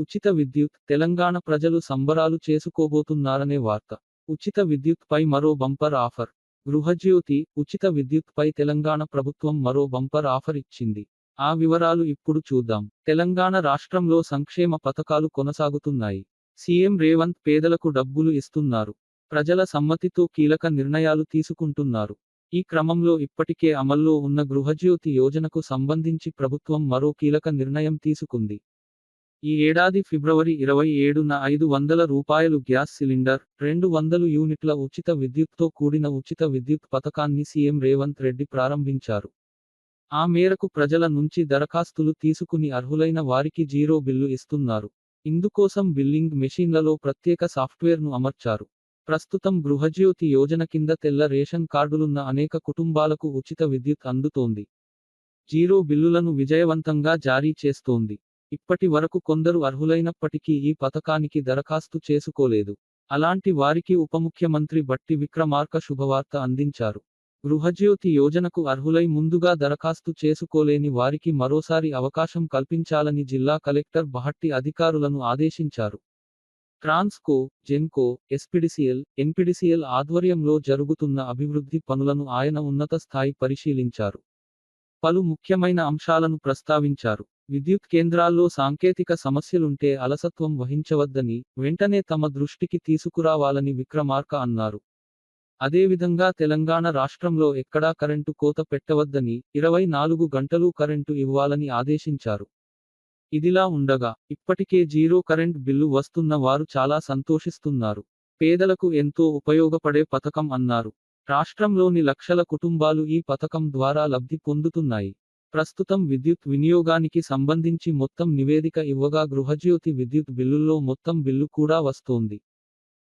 ఉచిత విద్యుత్ తెలంగాణ ప్రజలు సంబరాలు చేసుకోబోతున్నారనే వార్త. ఉచిత విద్యుత్ పై మరో బంపర్ ఆఫర్. గృహజ్యోతి ఉచిత విద్యుత్ పై తెలంగాణ ప్రభుత్వం మరో బంపర్ ఆఫర్ ఇచ్చింది. ఆ వివరాలు ఇప్పుడు చూద్దాం. తెలంగాణ రాష్ట్రంలో సంక్షేమ పథకాలు కొనసాగుతున్నాయి. సీఎం రేవంత్ పేదలకు డబ్బులు ఇస్తున్నారు. ప్రజల సమ్మతితో కీలక నిర్ణయాలు తీసుకుంటున్నారు. ఈ క్రమంలో ఇప్పటికే అమల్లో ఉన్న గృహజ్యోతి యోజనకు సంబంధించి ప్రభుత్వం మరో కీలక నిర్ణయం తీసుకుంది. ఈ ఏడాది ఫిబ్రవరి ఇరవై ఏడున ఐదు వందల రూపాయలు గ్యాస్ సిలిండర్ రెండు వందలు యూనిట్ల ఉచిత విద్యుత్తో కూడిన ఉచిత విద్యుత్ పథకాన్ని సీఎం రేవంత్ రెడ్డి ప్రారంభించారు. ఆ మేరకు ప్రజల నుంచి దరఖాస్తులు తీసుకుని అర్హులైన వారికి జీరో బిల్లు ఇస్తున్నారు. ఇందుకోసం బిల్లింగ్ మెషీన్లలో ప్రత్యేక సాఫ్ట్వేర్ను అమర్చారు. ప్రస్తుతం గృహజ్యోతి యోజన కింద తెల్ల రేషన్ కార్డులున్న అనేక కుటుంబాలకు ఉచిత విద్యుత్ అందుతోంది. జీరో బిల్లులను విజయవంతంగా జారీ చేస్తోంది. ఇప్పటి వరకు కొందరు అర్హులైనప్పటికీ ఈ పథకానికి దరఖాస్తు చేసుకోలేదు. అలాంటి వారికి ఉప ముఖ్యమంత్రి బట్టి విక్రమార్క శుభవార్త అందించారు. గృహజ్యోతి యోజనకు అర్హులై ముందుగా దరఖాస్తు చేసుకోలేని వారికి మరోసారి అవకాశం కల్పించాలని జిల్లా కలెక్టర్ బహట్టి అధికారులను ఆదేశించారు. ట్రాన్స్కో జెన్కో ఎస్పిడిసిఎల్ ఎన్పిడిసిఎల్ ఆధ్వర్యంలో జరుగుతున్న అభివృద్ధి పనులను ఆయన ఉన్నత స్థాయి పరిశీలించారు. పలు ముఖ్యమైన అంశాలను ప్రస్తావించారు. విద్యుత్ కేంద్రాల్లో సాంకేతిక సమస్యలుంటే అలసత్వం వహించవద్దని వెంటనే తమ దృష్టికి తీసుకురావాలని విక్రమార్క అన్నారు. అదేవిధంగా తెలంగాణ రాష్ట్రంలో ఎక్కడా కరెంటు కోత పెట్టవద్దని ఇరవై నాలుగు గంటలు కరెంటు ఇవ్వాలని ఆదేశించారు. ఇదిలా ఉండగా ఇప్పటికే జీరో కరెంట్ బిల్లు వస్తున్న వారు చాలా సంతోషిస్తున్నారు. పేదలకు ఎంతో ఉపయోగపడే పథకం అన్నారు. రాష్ట్రంలోని లక్షల కుటుంబాలు ఈ పథకం ద్వారా లబ్ధి పొందుతున్నాయి. ప్రస్తుతం విద్యుత్ వినియోగానికి సంబంధించి మొత్తం నివేదిక ఇవ్వగా గృహజ్యోతి విద్యుత్ బిల్లుల్లో మొత్తం బిల్లు కూడా వస్తోంది.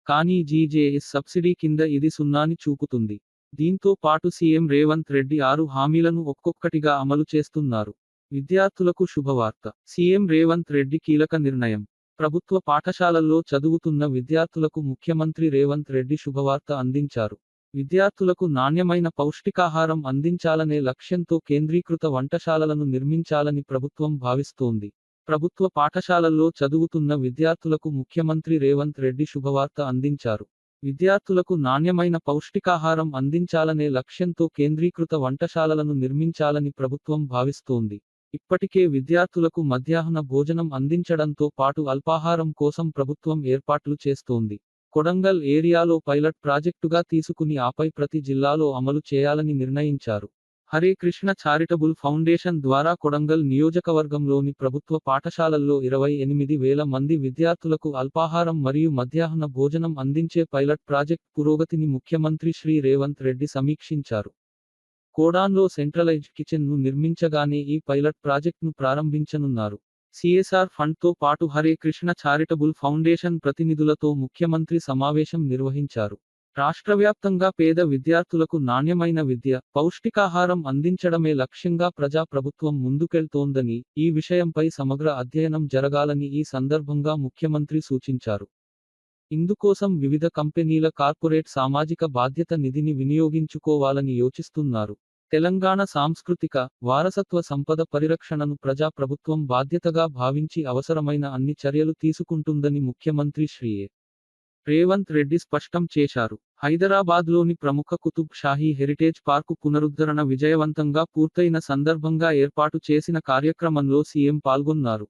కానీ జీజేఎస్ సబ్సిడీ కింద ఇది సున్నాని చూపుతుంది. దీంతో పాటు సీఎం రేవంత్ రెడ్డి ఆరు హామీలను ఒక్కొక్కటిగా అమలు చేస్తున్నారు. విద్యార్థులకు శుభవార్త. సీఎం రేవంత్ రెడ్డి కీలక నిర్ణయం. ప్రభుత్వ పాఠశాలల్లో చదువుతున్న విద్యార్థులకు ముఖ్యమంత్రి రేవంత్ రెడ్డి శుభవార్త అందించారు. విద్యార్థులకు నాణ్యమైన పౌష్టికాహారం అందించాలనే లక్ష్యంతో కేంద్రీకృత వంటశాలలను నిర్మించాలని ప్రభుత్వం భావిస్తోంది. ప్రభుత్వ పాఠశాలల్లో చదువుతున్న విద్యార్థులకు ముఖ్యమంత్రి రేవంత్ రెడ్డి శుభవార్త అందించారు. విద్యార్థులకు నాణ్యమైన పౌష్టికాహారం అందించాలనే లక్ష్యంతో కేంద్రీకృత వంటశాలలను నిర్మించాలని ప్రభుత్వం భావిస్తోంది. ఇప్పటికే విద్యార్థులకు మధ్యాహ్న భోజనం అందించడంతో పాటు అల్పాహారం కోసం ప్రభుత్వం ఏర్పాట్లు చేస్తోంది. కొడంగల్ ఏరియాలో పైలట్ ప్రాజెక్టుగా తీసుకుని ఆపై ప్రతి జిల్లాలో అమలు చేయాలని నిర్ణయించారు. హరే కృష్ణ చారిటబుల్ ఫౌండేషన్ ద్వారా కొడంగల్ నియోజకవర్గంలోని ప్రభుత్వ పాఠశాలల్లో ఇరవై ఎనిమిది వేల మంది విద్యార్థులకు అల్పాహారం మరియు మధ్యాహ్న భోజనం అందించే పైలట్ ప్రాజెక్ట్ పురోగతిని ముఖ్యమంత్రి శ్రీ రేవంత్ రెడ్డి సమీక్షించారు. కోడాన్లో సెంట్రలైజ్డ్ కిచెన్ను నిర్మించగానే ఈ పైలట్ ప్రాజెక్ట్ను ప్రారంభించనున్నారు. సిఎస్ఆర్ ఫండ్తో పాటు హరే కృష్ణ చారిటబుల్ ఫౌండేషన్ ప్రతినిధులతో ముఖ్యమంత్రి సమావేశం నిర్వహించారు. రాష్ట్రవ్యాప్తంగా పేద విద్యార్థులకు నాణ్యమైన విద్య పౌష్టికాహారం అందించడమే లక్ష్యంగా ప్రజాప్రభుత్వం ముందుకెళ్తోందని ఈ విషయంపై సమగ్ర అధ్యయనం జరగాలని ఈ సందర్భంగా ముఖ్యమంత్రి సూచించారు. ఇందుకోసం వివిధ కంపెనీల కార్పొరేట్ సామాజిక బాధ్యత నిధిని వినియోగించుకోవాలని యోచిస్తున్నారు. తెలంగాణ సాంస్కృతిక వారసత్వ సంపద పరిరక్షణను ప్రజాప్రభుత్వం బాధ్యతగా భావించి అవసరమైన అన్ని చర్యలు తీసుకుంటుందని ముఖ్యమంత్రి శ్రీ రేవంత్ రెడ్డి స్పష్టం చేశారు. హైదరాబాద్లోని ప్రముఖ కుతుబ్ షాహీ హెరిటేజ్ పార్కు పునరుద్ధరణ విజయవంతంగా పూర్తయిన సందర్భంగా ఏర్పాటు చేసిన కార్యక్రమంలో సీఎం పాల్గొన్నారు.